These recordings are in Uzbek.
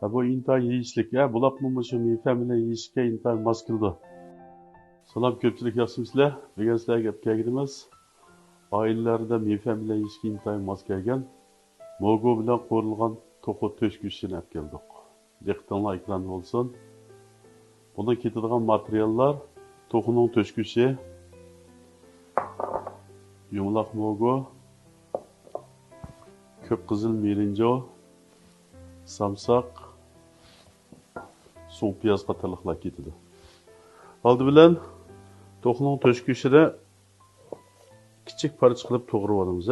Ha, bu intayin yeyishlik. Ha, bulakmı şu mifem bilen yeyishke intayin mos keldi. Salam ko'pchilik yaxshimisizlar? Bugun sizlarga gap kelganimiz oilalarda mifem bilan yeyishga intayin mos kelgan mogo bilan qo'rilgan to'qi to'shguchini olib keldik. Diqqatinglar ekranda bo'lsin. Bundan ketadigan materiallar to'qining to'shguchi, yumaloq mogo, ko'p qizil merinjo, samsak, suv piyoz qatorliqlar ketadi oldi bilan to'qning to'shki ishida kichik parcha qilib to'g'rib olamiz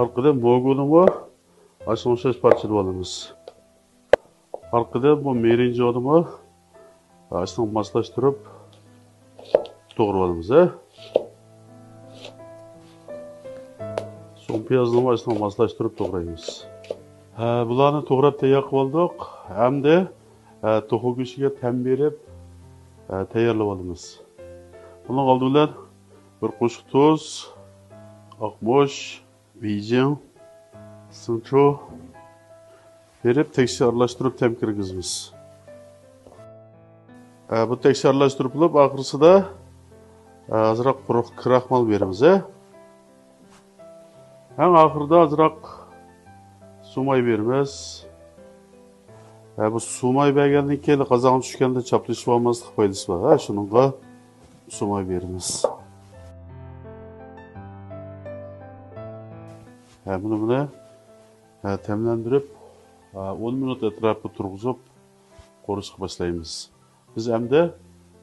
arqadan mo'gulini va aşağı söz parçalı olumuz. Arkada bu merinci olumu aşağı maslaştırıp doğru olumuz. He? So'ng piyozni aşın maslashtirib to'g'raymiz. Ha, bularni to'g'rab tayyor qilib oldik. Hamda to'qi go'shtiga tam berib tayyorlab olamiz. Buning oldi bilan bir qo'shiq tuz, oqmosh, Beijing, Sınço verip tekşi aralashtirib tem kirgizmiz. E, bu tekşi aralashtirib ahırsı da e, azırak quruq kraxmal Әң ақырда азырақ сумай бермәс. Әбі сумай бәгәннен келі қазағын түшкенде чаплышып алмастық пайдасы бар. Ә, шыныңға сумай бермәс. Ә, мұны мұны ә, тәмләндіріп, 10 минут әтрапы тұрғызып, қорышық бастаймыз. Біз әмді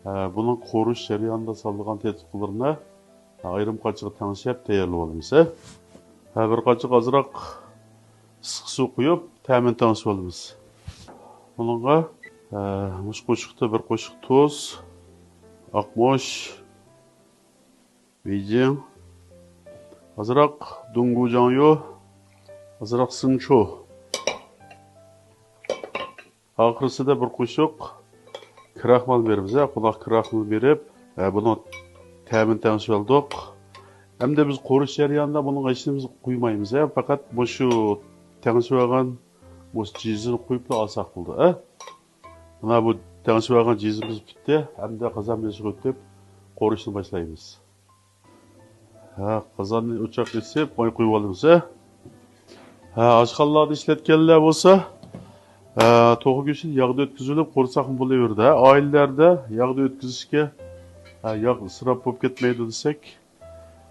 ә, бұның қорыш жарияңда салдыған тетіп қылырына айрым қачығы таңшып, тәйірлі оламыз. Ә? Ha, bir qachiq azroq issiq suv quyib ta'min tangs bo'lamiz bunga mush qo'shiqda bir qo'shiq tuz oqmosh bejing azroq dungujonyo azroq sinchu oxirisida bir qo'shiq kraxmal beramiz quloq kraxmal berib buni ta'min tangs bo'ldik hamda biz qo'rish jarayonida buni işimiz quymaymiz e. faqat bu şu tanışып algan bu cizini kuyup olsak bo'ldi buldu. mana bu tanışып algan jizimiz bitti. hamda de kazan o'tib qorishni boshlaymiz. Ha, qozonni o'choq isib, moy qo'yib olamiz. E. Ha, oshxonalarda ishlatganlar bo'lsa, to'g'i go'shti yog'da o'tkazilib, qo'rsoq bo'laverdi. Oilalarda yog'da o'tkazishga yog' isrof bo'lib ketmaydi desak,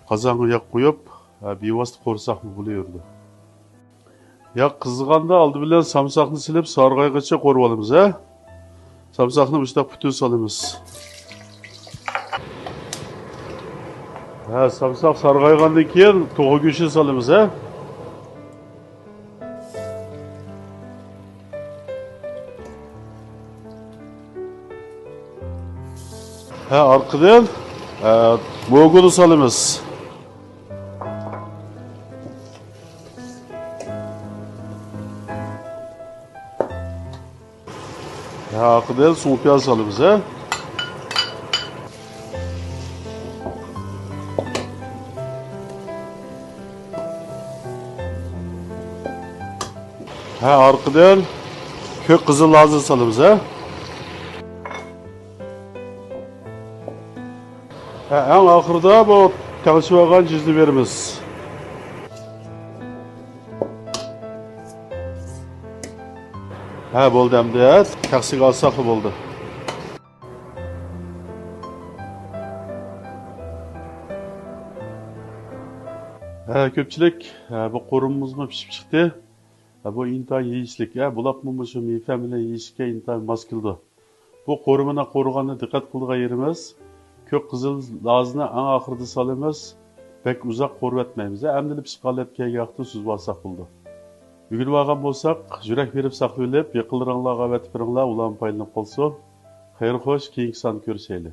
qozonga qo'yib, bevosita qo'rsoq bo'laverdi. Yog' qizganda oldi bilan samsoqni silib, sarg'aygacha qo'rib olamiz, ha? Samsoqni butun butun solamiz. Ha, samsaq sarg'aygandan keyin to'g'i go'shtini solamiz, ha? Ha, orqadan moguni solamiz. عاقبه soğuk yağ salımıza. Ha arkadan kök kızıl lazım salımıza. Ha en ahırda bu tansiyon cizli verimiz. Ha, bo'ldi endi, taksiga olsak bo'ldi. Ha, ko'pchilik bu qo'rimizmi pishib chiqdi. bu intayin yeyishlik. Bulaqmi shu mifam bilan yeyishga intayin mos keldi. Bu qo'rimini qo'rg'anni diqqat qilgan yerimiz ko'k qizil lozni eng oxirida solamiz. Bek uzoq qo'rvatmaymiz amdili pishqalat kelgan vaqtda suzib olsak bo'ldi. Бүгін алған болсақ, жүрек беріп сақлы өліп, еқылдырыңлаға бәтіпіріңла ұлан пайлының қолсы, қайыр қош, кейінгі сан көрсейлі.